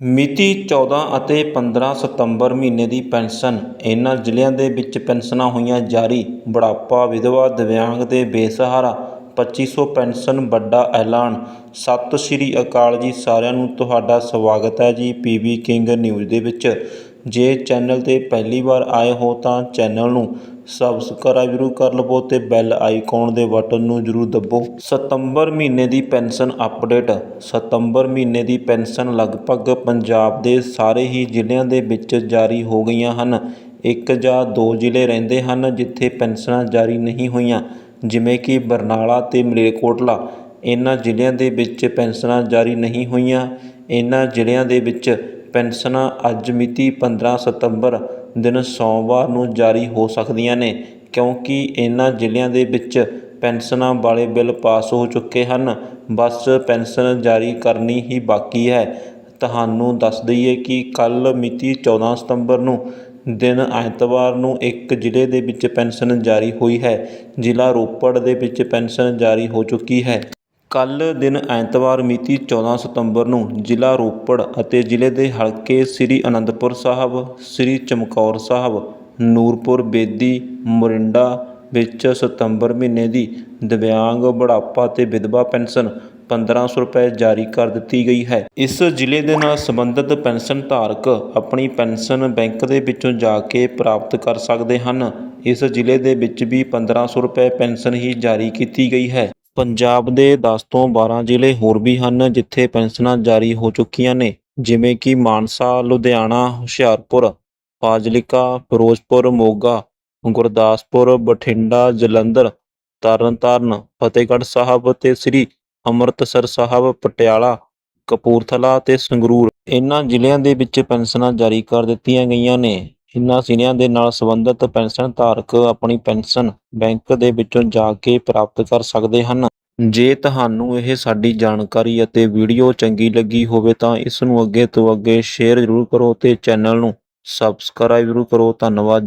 ਮਿਤੀ 14 ਅਤੇ 15 ਸਤੰਬਰ ਮਹੀਨੇ ਦੀ ਪੈਨਸ਼ਨ। ਇਹਨਾਂ ਜ਼ਿਲ੍ਹਿਆਂ ਦੇ ਵਿੱਚ ਪੈਨਸ਼ਨਾਂ ਹੋਈਆਂ ਜਾਰੀ। ਬੁਢਾਪਾ, ਵਿਧਵਾ, ਦਿਵਿਆਂਗ ਤੇ ਬੇਸਹਾਰਾ ਪੱਚੀ ਸੌ ਪੈਨਸ਼ਨ ਵੱਡਾ ਐਲਾਨ। ਸਤਿ ਸ਼੍ਰੀ ਅਕਾਲ ਜੀ ਸਾਰਿਆਂ ਨੂੰ। ਤੁਹਾਡਾ ਸਵਾਗਤ ਹੈ ਜੀ ਪੀਬੀ ਕਿੰਗ ਨਿਊਜ਼ ਦੇ ਵਿੱਚ। ਜੇ ਚੈਨਲ 'ਤੇ ਪਹਿਲੀ ਵਾਰ ਆਏ ਹੋ ਤਾਂ ਚੈਨਲ ਨੂੰ ਸਬਸਕ੍ਰਾਈਬ ਜ਼ਰੂਰ ਕਰ ਲਵੋ ਅਤੇ ਬੈਲ ਆਈਕਨ ਦੇ ਬਟਨ ਨੂੰ ਜ਼ਰੂਰ ਦੱਬੋ। ਸਤੰਬਰ ਮਹੀਨੇ ਦੀ ਪੈਨਸ਼ਨ ਅਪਡੇਟ ਸਤੰਬਰ ਮਹੀਨੇ ਦੀ ਪੈਨਸ਼ਨ ਲਗਭਗ ਪੰਜਾਬ ਦੇ ਸਾਰੇ ਹੀ ਜ਼ਿਲ੍ਹਿਆਂ ਦੇ ਵਿੱਚ ਜਾਰੀ ਹੋ ਗਈਆਂ ਹਨ। ਇੱਕ ਜਾਂ ਦੋ ਜ਼ਿਲ੍ਹੇ ਰਹਿੰਦੇ ਹਨ ਜਿੱਥੇ ਪੈਨਸ਼ਨਾਂ ਜਾਰੀ ਨਹੀਂ ਹੋਈਆਂ, ਜਿਵੇਂ ਕਿ ਬਰਨਾਲਾ ਅਤੇ ਮਲੇਰਕੋਟਲਾ। ਇਹਨਾਂ ਜ਼ਿਲ੍ਹਿਆਂ ਦੇ ਵਿੱਚ ਪੈਨਸ਼ਨਾਂ ਜਾਰੀ ਨਹੀਂ ਹੋਈਆਂ। ਇਹਨਾਂ ਜ਼ਿਲ੍ਹਿਆਂ ਦੇ ਵਿੱਚ ਪੈਨਸ਼ਨਾਂ ਅੱਜ ਮਿਤੀ 15 ਸਤੰਬਰ ਦਿਨ ਸੋਮਵਾਰ ਨੂੰ ਜਾਰੀ ਹੋ ਸਕਦੀਆਂ ਨੇ, ਕਿਉਂਕਿ ਇਹਨਾਂ ਜ਼ਿਲ੍ਹਿਆਂ ਦੇ ਵਿੱਚ ਪੈਨਸ਼ਨਾਂ ਵਾਲੇ ਬਿੱਲ ਪਾਸ ਹੋ ਚੁੱਕੇ ਹਨ। ਬਸ ਪੈਨਸ਼ਨ ਜਾਰੀ ਕਰਨੀ ਹੀ ਬਾਕੀ ਹੈ। ਤੁਹਾਨੂੰ ਦੱਸ ਦਈਏ ਕਿ ਕੱਲ ਮਿਤੀ 14 ਸਤੰਬਰ ਨੂੰ ਦਿਨ ਐਤਵਾਰ ਨੂੰ ਇੱਕ ਜ਼ਿਲ੍ਹੇ ਦੇ ਵਿੱਚ ਪੈਨਸ਼ਨ ਜਾਰੀ ਹੋਈ ਹੈ। ਜ਼ਿਲ੍ਹਾ ਰੋਪੜ ਦੇ ਵਿੱਚ ਪੈਨਸ਼ਨ ਜਾਰੀ ਹੋ ਚੁੱਕੀ ਹੈ। ਕੱਲ੍ਹ ਦਿਨ ਐਤਵਾਰ ਮਿਤੀ 14 ਸਤੰਬਰ ਨੂੰ ਜ਼ਿਲ੍ਹਾ ਰੋਪੜ ਅਤੇ ਜ਼ਿਲ੍ਹੇ ਦੇ ਹਲਕੇ ਸ੍ਰੀ ਅਨੰਦਪੁਰ ਸਾਹਿਬ, ਸ੍ਰੀ ਚਮਕੌਰ ਸਾਹਿਬ, ਨੂਰਪੁਰ ਬੇਦੀ, ਮੋਰਿੰਡਾ ਵਿੱਚ ਸਤੰਬਰ ਮਹੀਨੇ ਦੀ ਦਿਵਿਆਂਗ ਬੁਢਾਪਾ ਅਤੇ ਵਿਧਵਾ ਪੈਨਸ਼ਨ 1500 ਰੁਪਏ ਜਾਰੀ ਕਰ ਦਿੱਤੀ ਗਈ ਹੈ। ਇਸ ਜ਼ਿਲ੍ਹੇ ਦੇ ਨਾਲ ਸੰਬੰਧਿਤ ਪੈਨਸ਼ਨ ਧਾਰਕ ਆਪਣੀ ਪੈਨਸ਼ਨ ਬੈਂਕ ਦੇ ਵਿੱਚੋਂ ਜਾ ਕੇ ਪ੍ਰਾਪਤ ਕਰ ਸਕਦੇ ਹਨ। ਇਸ ਜ਼ਿਲ੍ਹੇ ਦੇ ਵਿੱਚ ਵੀ 1500 ਰੁਪਏ ਪੈਨਸ਼ਨ ਹੀ ਜਾਰੀ ਕੀਤੀ ਗਈ ਹੈ। ਪੰਜਾਬ ਦੇ 10 ਤੋਂ 12 ਜ਼ਿਲ੍ਹੇ ਹੋਰ ਵੀ ਹਨ ਜਿੱਥੇ ਪੈਨਸ਼ਨਾਂ ਜਾਰੀ ਹੋ ਚੁੱਕੀਆਂ ਨੇ, ਜਿਵੇਂ ਕਿ ਮਾਨਸਾ, ਲੁਧਿਆਣਾ, ਹੁਸ਼ਿਆਰਪੁਰ, ਫਾਜ਼ਿਲਕਾ, ਫਿਰੋਜ਼ਪੁਰ, ਮੋਗਾ, ਗੁਰਦਾਸਪੁਰ, ਬਠਿੰਡਾ, ਜਲੰਧਰ, ਤਰਨਤਾਰਨ, ਫਤਿਹਗੜ੍ਹ ਸਾਹਿਬ ਤੇ ਸ੍ਰੀ ਅੰਮ੍ਰਿਤਸਰ ਸਾਹਿਬ, ਪਟਿਆਲਾ, ਕਪੂਰਥਲਾ ਤੇ ਸੰਗਰੂਰ। ਇਹਨਾਂ ਜ਼ਿਲ੍ਹਿਆਂ ਦੇ ਵਿੱਚ ਪੈਨਸ਼ਨਾਂ ਜਾਰੀ ਕਰ ਦਿੱਤੀਆਂ ਗਈਆਂ ਨੇ। ਇਹਨਾਂ ਜ਼ਿਲ੍ਹਿਆਂ ਦੇ ਨਾਲ ਸੰਬੰਧਿਤ ਪੈਨਸ਼ਨ ਧਾਰਕ ਆਪਣੀ ਪੈਨਸ਼ਨ ਬੈਂਕ ਦੇ ਵਿੱਚੋਂ ਜਾ ਕੇ ਪ੍ਰਾਪਤ ਕਰ ਸਕਦੇ ਹਨ। ਜੇ ਤੁਹਾਨੂੰ ਇਹ ਸਾਡੀ ਜਾਣਕਾਰੀ ਅਤੇ ਵੀਡੀਓ ਚੰਗੀ ਲੱਗੀ ਹੋਵੇ ਤਾਂ ਇਸ ਨੂੰ ਅੱਗੇ ਤੋਂ ਅੱਗੇ ਸ਼ੇਅਰ ਜ਼ਰੂਰ ਕਰੋ ਅਤੇ ਚੈਨਲ ਨੂੰ ਸਬਸਕ੍ਰਾਈਬ ਜ਼ਰੂਰ ਕਰੋ। ਧੰਨਵਾਦ ਜੀ।